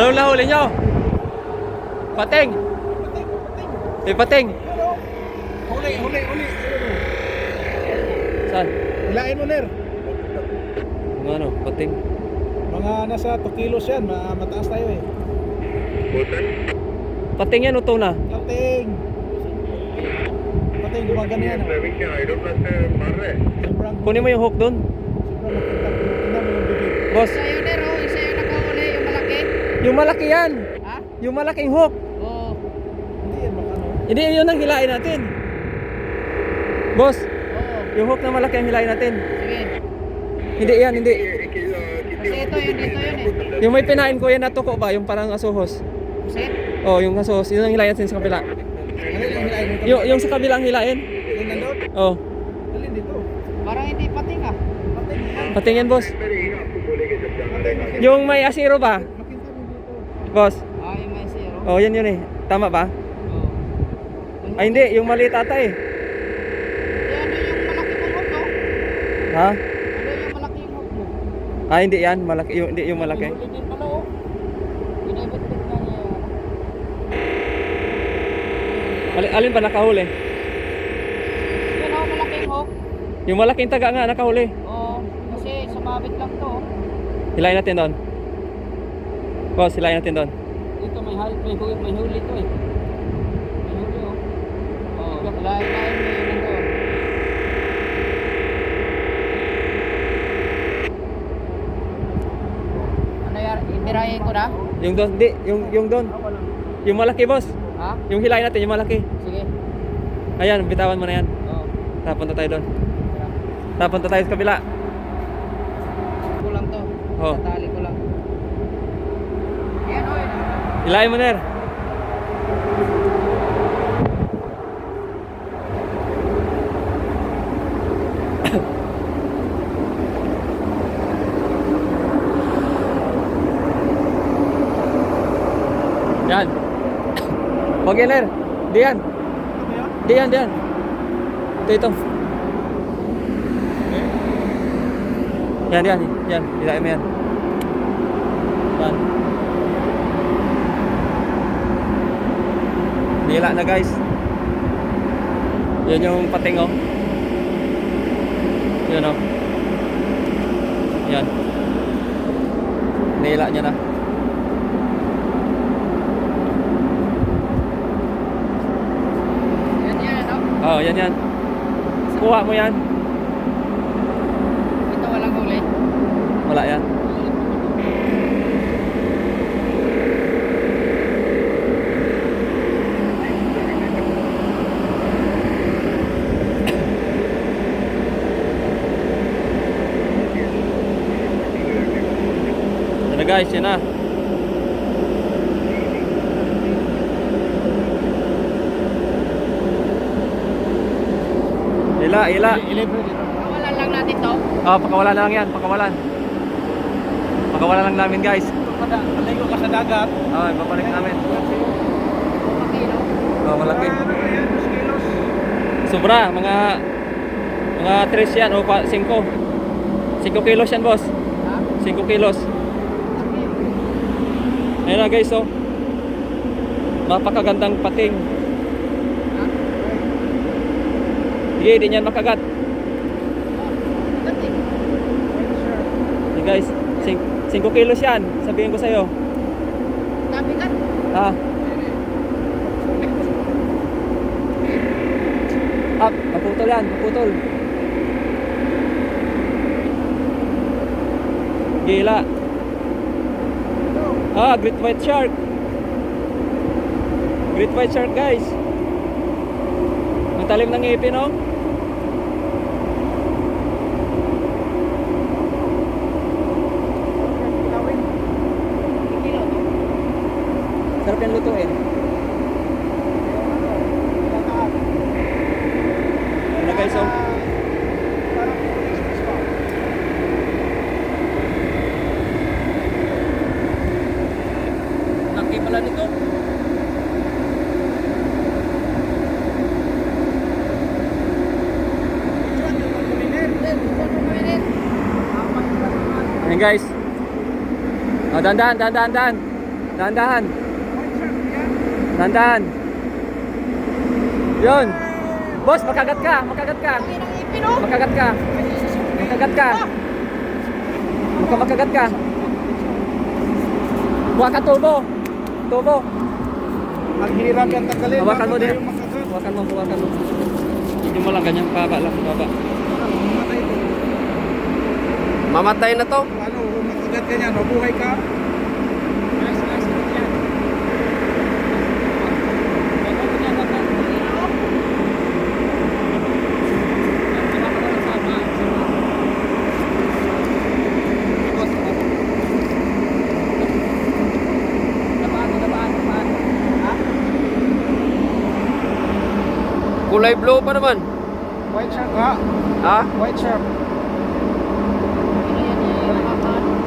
Anong nahuli nyo? Pating. Eh, pating. Huli, huli, huli. Saan? Hilain mo, Ner. Yung ano, pating. Mga nasa 2 kilos yan. Ma mataas tayo eh. Pating yan o tuna? Pating. Pating, gumagana yan. Kunin mo yung hook doon. Boss, Isa yun, Nero. Isa yung nakahuli, yung malaki. Yung malaki yan. Ha? Yung malaking hook. Oo. Hindi yan, baka ano. Hindi, yun ang hilain natin. Boss, Oo. yung hook na malaki ang hilain natin. Sige. Hindi yan, hindi. Kasi ito yun, dito yun eh. Yung may pinain ko yan na tuko ba? Yung parang asuhos. Pusit. Oh, yung asuhos. Yun ang hilain natin sa kabila. Ano yung hilain mo? Yung, yung sa kabilang hilain. Yung nandun? Oh, Alin dito? Parang hindi pating ah. Pating. pating yan, boss. Yung may asiro ba? Boss. Ah, yung may zero. Oh, yan yun eh. Tama ba? Oo. Ay, hindi. Yung maliit ata eh. Eh, ano yung malaki mong hook, no? Ha? Ano yung malaki yung hook mo? Ah, hindi yan. Malaki. Yung, hindi yung malaki. Huli din pala, oh. Binibit-bit na niya yun. Alin, alin ba nakahuli? Yun, oh, malaking hook. Yung malaking taga nga nakahuli. Oo. Kasi sumabit lang to, oh. Hilain natin doon. Boss, hilain natin doon. Dito may hal may huli, may huli to eh. May huli oh. Oh, lain lain mo yun nandun. Ano yan? Ibirahin ko na? Yung doon, hindi. Yung, yung doon. Yung malaki, boss. Ha? Yung hilain natin, yung malaki. Sige. Ayan, bitawan mo na yan. Oo. Tapunta tayo doon. Tapunta tayo sa kabila. Ko lang to. Oh. Tatali ko lang. Yan oh. Yun. Hilain mo, Ner. Yan. Huwag yan, Ner. Di yan. Ano yun? Di yan, di yan. Ito, ito. Yan, yan. Yan. Hilain mo yan. Yan. Nila na guys. Yan yung pating oh. Yan oh. Yan. Nila niya na. Yan yan ano? Oh, yan yan. Kuha mo yan. Ito walang huli. Wala yan. Yan na. Ila, ila. Ilibre dito. Kawalan lang natin to. Ah, pakawalan na lang yan, pakawalan. Pakawalan lang namin guys. Pada, maligo ka sa dagat. Ah, babalik namin. Oh, malaki. Kilos. Sobra, mga mga 3 yan o 5. 5 kilos yan, boss. Ha? 5 kilos. Ayun na guys, oh. Napakagandang pating. Ha? Sige, di niyan makagat. Sige guys, 5 kilos yan. Sabihin ko sa'yo. Dami ka. Ah. Up, maputol yan, maputol. Gila. Ah, great white shark. Great white shark, guys. Ang talim ng ngipin, oh. Sarap yan lutuin. Ano guys, oh. Laki pala nito. Ayan guys. Oh, dandan, dandan, dandan. Dahan-dahan. Dahan-dahan. Yun. Boss, makagat ka. Makagat ka. Makagat ka. Makagat ka. Mukhang makagat ka. Buha ka tubo. Tubo. Ang hirap yan tanggalin. Hawakan mo Bakit din. Hawakan mo, hawakan mo. Hindi mo lang ganyan. Baba lang, baba. Mamatay na to. Makagat ka niyan, mabuhay ka. Kulay blue pa naman. White shark ha? Ha? White shark.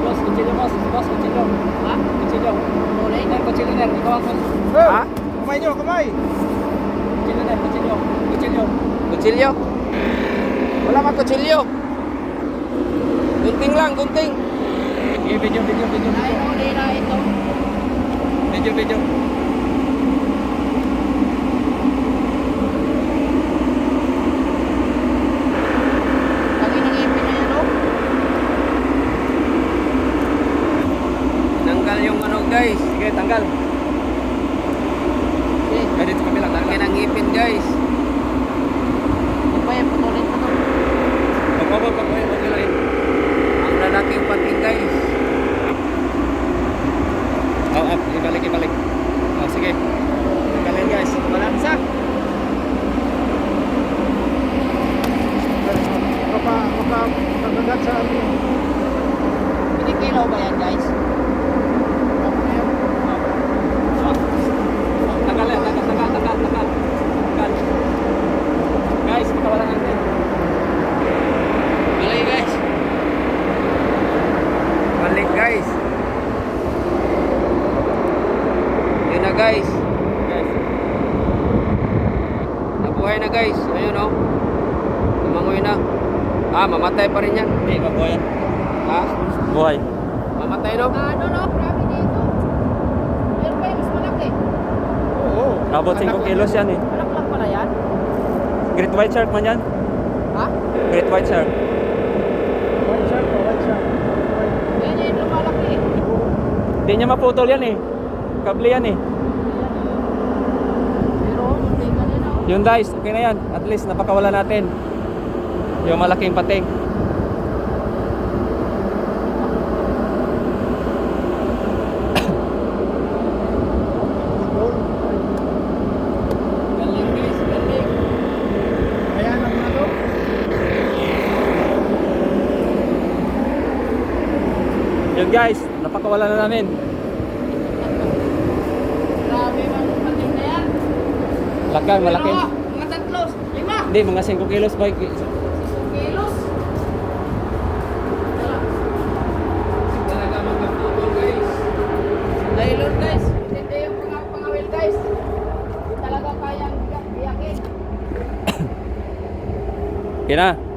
Boss, kutsilyo, boss. Boss, kutsilyo. Ha? Kutsilyo. Ner, kutsilyo, ner. Ikaw ang boss. Oh, Ha? Kamay nyo, kamay. Kutsilyo, ner. Kutsilyo. Kutsilyo. Kutsilyo? Wala ka kutsilyo. Gunting lang, gunting. Okay, video, video, video, video. Video, video. Nanggal yung ano guys. Sige, tanggal. Pwede ito kami lang. Laki ng ngipin guys. Wag, wag, wag, wag, wag, wag, wag, Ang lalaking pating guys. Oh, up, ibalik, ibalik. Oh, sige. Tanggalin guys. Balansa. Maka, maka, makagat sa ano. Kinikilaw ba yan guys? Tanggal yan, tanggal, tanggal, tanggal, tanggal. Tanggal. Guys, pakawalan natin. Balik guys. Balik guys. Yun na guys. Guys. Nabuhay na guys. Ayun oh. Tumangoy na. Ah, mamatay pa rin yan. Hindi, mabuhay. Ha? Buhay. Mamatay no? Ano no, grabe dito. Meron pa yung mas malaki. Oo. Abot 5 kilos yan eh. Anak lang pala yan. Great white shark man yan. Ha? Great white shark. White shark, oh, white shark. Yan yung lumalaki. Hindi niya maputol yan eh. Kable yan eh. Pero, hindi ka din ako. Yun guys, okay na yan. At least napakawala natin. Yung malaking pating. Yun guys, napakawala na namin. Grabe, malupating na yan. Lakan, malaki. Mga tatlo, lima. Hindi, mga 5 kilos boy. Kilos. Talaga magkaputol guys. Laylon guys. Hindi yung mga pangawil guys. Talaga kayang biyakin. Okay na.